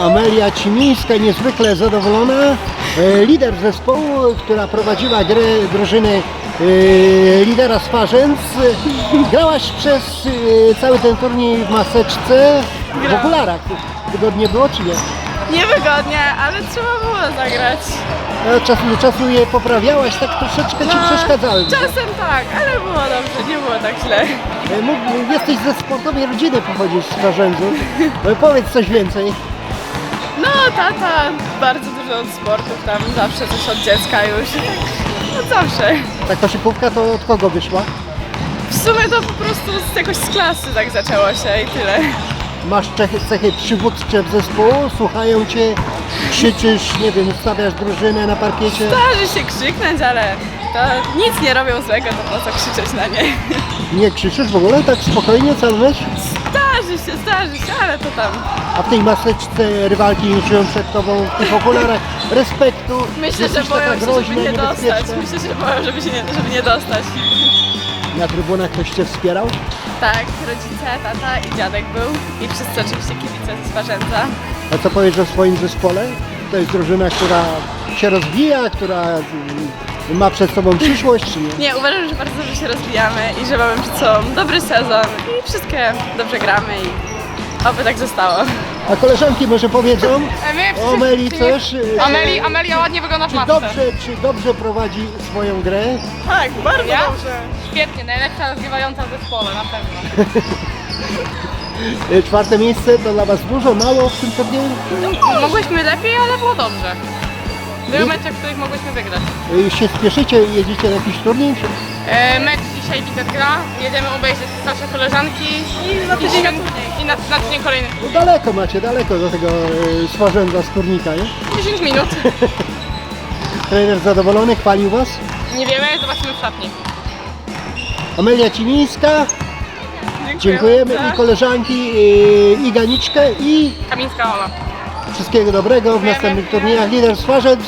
Amelia Cimińska, niezwykle zadowolona. E, Lider zespołu, która prowadziła grę drużyny e, lidera z Parzęc. Grałaś przez e, cały ten turniej w maseczce, w okularach. Wygodnie było czy nie? Niewygodnie, ale trzeba było zagrać. Od czasu czasu je poprawiałaś, tak troszeczkę Ci przeszkadzały. Czasem tak, ale było dobrze, nie było tak źle. E, mógł- Jesteś ze sportowej rodziny, pochodzisz z Parzędzów. E, Powiedz coś więcej. No, tata bardzo dużo od sportów, tam zawsze coś od dziecka już. No zawsze. Ta koszykówka to od kogo wyszła? W sumie to po prostu z, jakoś z klasy tak zaczęło się i tyle. Masz cechy, cechy przywódcze w zespołu, słuchają cię, krzyczysz, nie wiem, ustawiasz drużynę na parkiecie. Starzy się krzyknąć, ale to nic nie robią złego, to po co krzyczeć na nie. Nie krzyczysz w ogóle, tak spokojnie cały mecz? Starzy się, starzy się, ale to tam. A w tej maseczce rywalki nie czują przed tobą, w tych okularach respektu. Myślę, że Jesteś boją taka się, groźna, żeby nie dostać. niebezpieczna. Myślę, że boją, żeby, się nie, żeby nie dostać. Na trybunach ktoś cię wspierał? Tak, rodzice, tata i dziadek był i wszyscy oczywiście kibice z Parzędza. A co powiesz o swoim zespole? To jest drużyna, która się rozwija, która mm, ma przed sobą przyszłość, czy nie? Nie, uważam, że bardzo dobrze się rozwijamy i że mamy przed sobą dobry sezon i wszystkie dobrze gramy i oby tak zostało. A koleżanki może powiedzą My o Ameli coś? y, Ameli, Amelia ładnie wygląda w Czy matce. dobrze, czy dobrze prowadzi swoją grę? Tak, bardzo Ja? Świetnie, najlepsza rozgrywająca w zespole, na pewno. Y, Czwarte miejsce to dla Was dużo, mało w tym turnieju? Mogłyśmy lepiej, ale było dobrze. Były mecze, w których mogłyśmy wygrać. Y, się spieszycie, jedziecie na jakiś turniej? E, mecz dzisiaj Witek gra, jedziemy obejrzeć nasze koleżanki i na tydzień, i na, na tydzień kolejny. No daleko macie, daleko do tego y, swarzędza skórnika, nie? 10 minut. Trener zadowolony, chwalił Was? Nie wiemy, zobaczymy w szatni. Amelia Cimińska, dziękujemy. I koleżanki y, i Ganiczkę i Kamińska Ola. wszystkiego dobrego w następnych turniejach. Lider Swarzędz